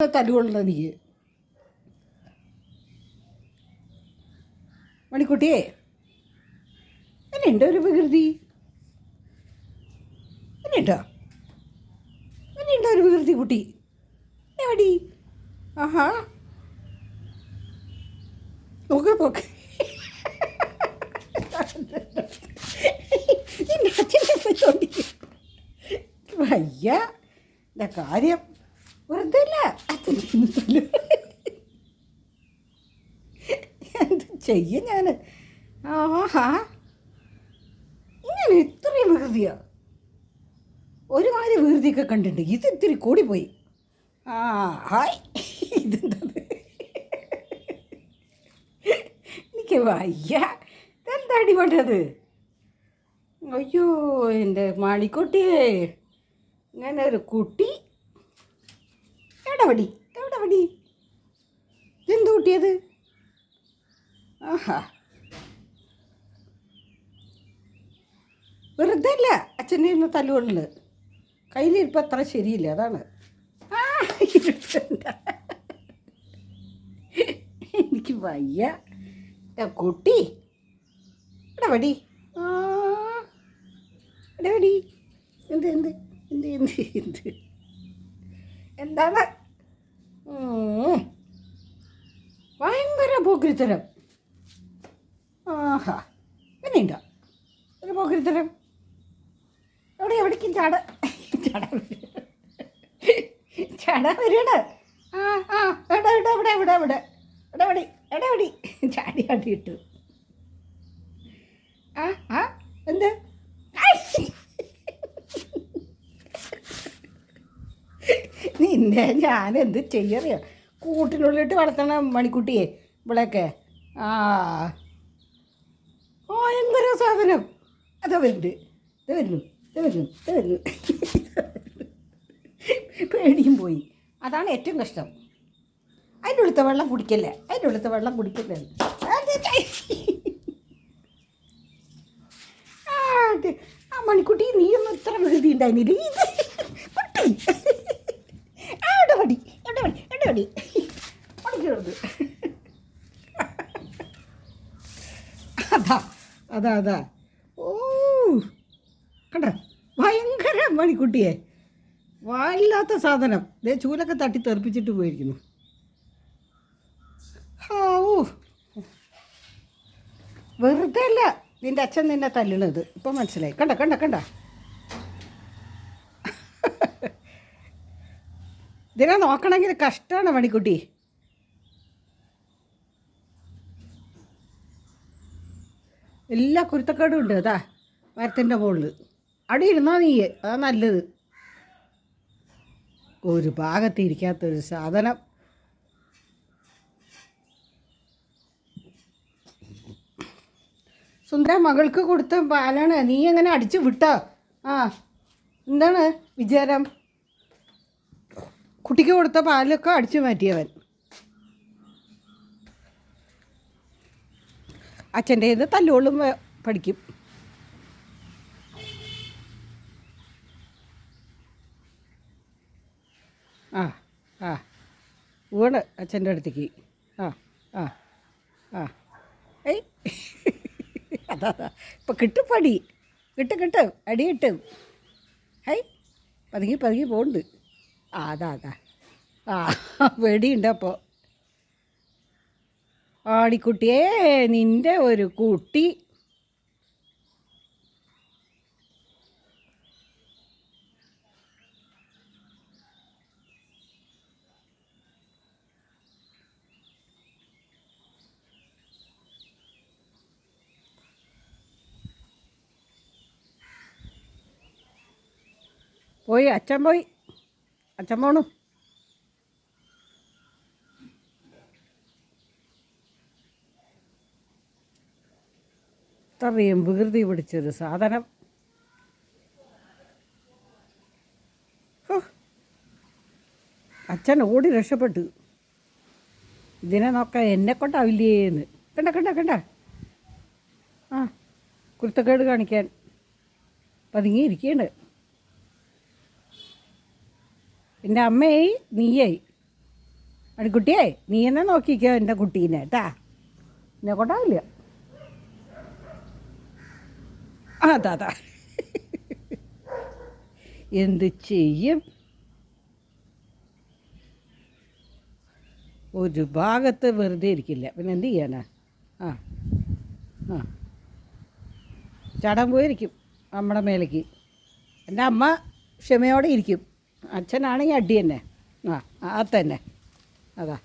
തല്ലുകൊള്ളണ നീ? മണിക്കുട്ടിയെ എന്നുണ്ടോ ഒരു വികൃതി? എന്നുണ്ടോ എന്നുണ്ടോ ഒരു വികൃതി കുട്ടി? എവിടെ ആഹാ. നോക്ക് പോക്ക് വയ്യ എന്താ കാര്യം? വെറുതെ അച്ഛനെ എന്ത് ചെയ്യ ഞാൻ ആഹാ. ഇങ്ങനെ ഇത്രയും ഒരു മാതിരി വികൃതിയൊക്കെ കണ്ടിട്ടുണ്ട്. ഇത് ഇത്തിരി കൂടിപ്പോയി. ആ ഹായ്. ഇതെന്താ എനിക്ക് വയ്യ. ഇതെന്താ വേണ്ടത് അയ്യോ എന്റെ മാണിക്കുട്ടിയേ. ഇങ്ങനെ ഒരു കുട്ടി എടവടി വടി എന്ത് കൂട്ടിയത്? ആഹാ. വെറുതെ അല്ല അച്ഛന്റെ ഇന്ന് തല്ലുകൊണ്ട് കയ്യിലിരിപ്പം അത്ര ശരിയില്ല അതാണ്. ആ എനിക്ക് വയ്യ. കുട്ടി. എടവടി ആ എടവടി എന്ത് എന്ത് എന്ത് എന്ത് എന്ത്? എന്താണ്. ഭയങ്കര പോക്കിരിത്തരം ആഹാ. എന്നെയുണ്ടോ ഒരു പോക്കിരിത്തരം എവിടെ എവിടേക്കും ചാട? ചാട ചട വരണ്ട ആ ആ. എടാ എവിടെ എവിടെ എവിടെ എവിടെ? എടവടി എടവടി. ചാടി ആടി ഇട്ടു. ആ ആ. എന്ത്? ഐ! നിന്നെ ഞാൻ എന്ത് ചെയ്യറിയോ? കൂട്ടിനുള്ളിട്ട് വളർത്തണ മണിക്കുട്ടിയെ ഇവിടെയൊക്കെ ആ. ഓ എന്തൊരു സാധനം. അത് വരുന്നുണ്ട്. ഇത് വരുന്നു. ഇത് വരുന്നു. ഇത് വരുന്നു. പേടിയും പോയി. അതാണ് ഏറ്റവും കഷ്ടം. അതിന്റെ ഉള്ളത്തെ വെള്ളം കുടിക്കല്ലേ? അതിന്റെ ഉള്ളത്തെ വെള്ളം കുടിക്കല്ലേ? ആ, മണിക്കുട്ടി നീയൊന്നും ഇത്ര വികൃതി ഉണ്ടായിരുന്നില്ല അതാ അതാ. ഓ കണ്ട? ഭയങ്കര മണിക്കുട്ടിയെ വായില്ലാത്ത സാധനം. ദേ ചൂലൊക്കെ തട്ടി തെറിപ്പിച്ചിട്ട് പോയിരിക്കുന്നു. ആ ഓ വെറുതെ അല്ല നിന്റെ അച്ഛൻ നിന്നെ തല്ലണത്. ഇപ്പം മനസ്സിലായി. കണ്ട കണ്ട കണ്ട? ഇതിനെ നോക്കണമെങ്കിൽ കഷ്ടമാണ് മണിക്കുട്ടി. എല്ലാ കുരുത്തക്കേടും ഉണ്ട് അതാ. മരത്തിന്റെ മുകളിൽ. അവിടെ ഇരുന്നാ നീ അതാ നല്ലത്. ഒരു ഭാഗത്ത് ഇരിക്കാത്തൊരു സാധനം. സുന്ദര മകൾക്ക് കൊടുത്ത പാലാണ്. നീ എങ്ങനെ അടിച്ചു വിട്ടോ? ആ എന്താണ് വിചാരം? കുട്ടിക്ക് കൊടുത്ത പാലൊക്കെ അടിച്ചു മാറ്റിയവൻ. അച്ഛന്റെ ഇത് തല്ലുകൊള്ളും പഠിക്കും. ആ ആ. വീണ് അച്ഛന്റെ അടുത്തേക്ക്. ആ ആ ആ. ഏയ്. അതാ ഇപ്പം കിട്ടും പടി. കിട്ടും കിട്ടും. അടി കിട്ടും. ഹൈ പതുങ്ങി പതുങ്ങി പോകുന്നുണ്ട് ആ അതാ അതാ. ആ വെടിയുണ്ട് അപ്പോൾ ആടിക്കുട്ടിയേ നിന്റെ ഒരു കുട്ടി. പോയി അച്ഛൻ പോയി. അച്ഛൻ പോണു. ഇത്രയും വികൃതി പിടിച്ചൊരു സാധനം. അച്ഛൻ ഓടി രക്ഷപ്പെട്ടു. ഇതിനെ നോക്കാൻ എന്നെ കൊണ്ടാവില്ലേന്ന് കണ്ട കണ്ട കണ്ട. ആ കുരുത്തക്കേട് കാണിക്കാൻ പതുങ്ങിയിരിക്കുകയാണ് എന്റെ അമ്മയായി നീയായി. അടിക്കുട്ടിയായി നീ എന്നെ നോക്കിക്കോ എന്റെ കുട്ടീനെ കേട്ടാ? എന്നെ കൊണ്ടാവില്ല ആ അതാ എന്ത് ചെയ്യും? ഒരു ഭാഗത്ത് വെറുതെ ഇരിക്കില്ല. പിന്നെ എന്ത് ചെയ്യാനാ? ആ ആ. ചടം പോയിരിക്കും നമ്മുടെ മേലേക്ക്. എന്റെ അമ്മ ക്ഷമയോടെ ഇരിക്കും. അച്ഛനാണെങ്കിൽ അടി തന്നെ. ആ അത് തന്നെ. അതാ.